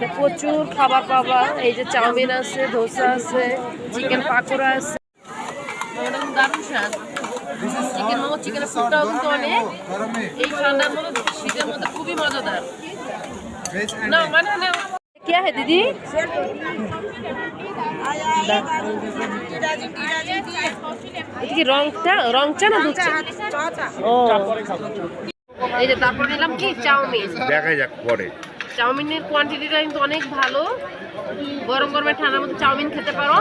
এখানে প্রচুর খাবার পাবা এই যে চাউমিন আছে ধোসা আছে চিকেন পাকোড়া আছে একদম দারুণ স্বাদ চিকেন মোমো চিকেনের স্যুপটাও কিন্তু অনেক এই ঠান্ডার মধ্যে শীতের মধ্যে খুবই মজাদার না মানে না क्या है दीदी এটা কি রংটা রংচা না দুধ চা? ও এই যে তারপর নিলাম কি চাউমিন দেখা যাক পরে চাউমিনের কোয়ান্টিটিটা কিন্তু অনেক ভালো। গরম গরমে ঠান্ডার মতো চাউমিন খেতে পারো।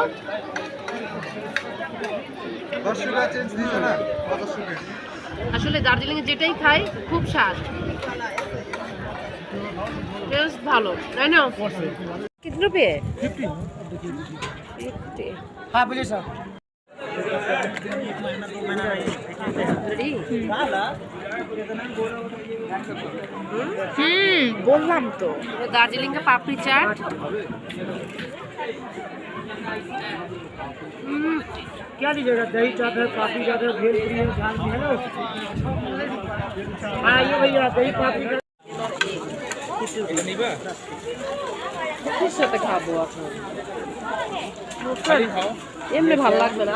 আসলে দার্জিলিংয়ে যেটাই খাই খুব স্বাদ। ভালো তাই না? কত হ্যাঁ হুম বললাম তো দার্জিলিং का पापड़ी चाट हम्म, क्या लीजिएगा दही चाट है पापड़ी चाट है भेल फ्री है झाल भी है ना हाँ ये भैया दही पापड़ी का কিসের সাথে খাবো এখন এমনি ভালো লাগবে না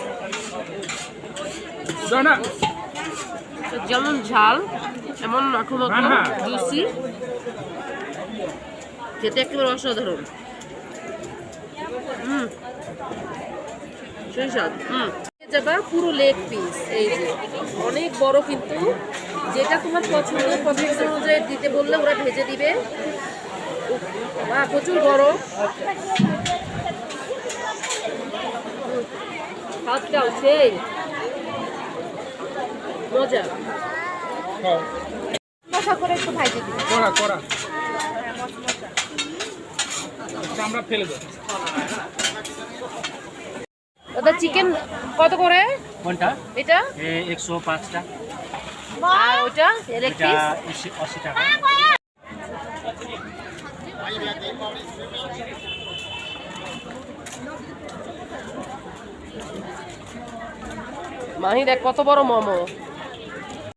যেমন ঝাল এমন মাখো মাখো হ্যাঁ, হ্যাঁ। জুসি। খেতে একেবারে অসাধারণ। হুম। সেই স্বাদ হুম যাবা পুরো লেগ পিস এই যে। অনেক বড় কিন্তু যেটা তোমার পছন্দ পছন্দ অনুযায়ী দিতে বললে ওরা ভেজে দিবে। প্রচুর বড় ভাতটাও সেই মজা। মশা করে একটু ভাই করা করা। হ্যাঁ, আচ্ছা, আমরা ফেলে দেব। দাদা চিকেন কত করে? কোনটা? এটা? একশো পাঁচটা। আর ওটা লেগ পিস আশি টাকা। মাহি এক কত বড় মোমো?